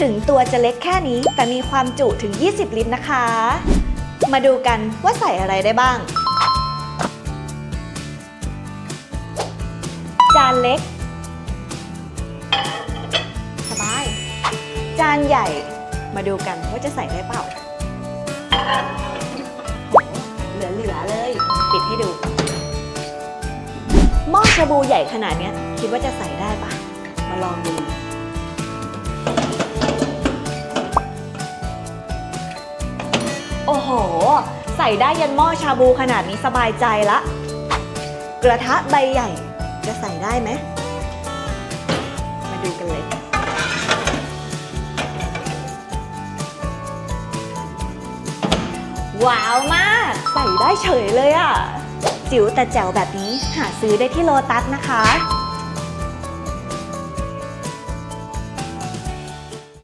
ถึงตัวจะเล็กแค่นี้ แต่มีความจุถึง 20 ลิตรนะคะ มาดูกันว่าใส่อะไรได้บ้าง จานเล็ก สบาย จานใหญ่ มาดูกันว่าจะใส่ได้เปล่าโหเหลือๆเลย ปิดให้ดูหม้อชาบูใหญ่ขนาดนี้คิดว่าจะใส่ได้ปะมาลองดู โอ้โห ใส่ได้ยันหม้อชาบูขนาดนี้สบายใจละ กระทะใบใหญ่ จะใส่ได้ไหม มาดูกันเลยว้าวมาก ใส่ได้เฉยเลยอะ่ะ จิ๋วแต่แจ๋วแบบนี้หาซื้อได้ที่โลตัสนะคะ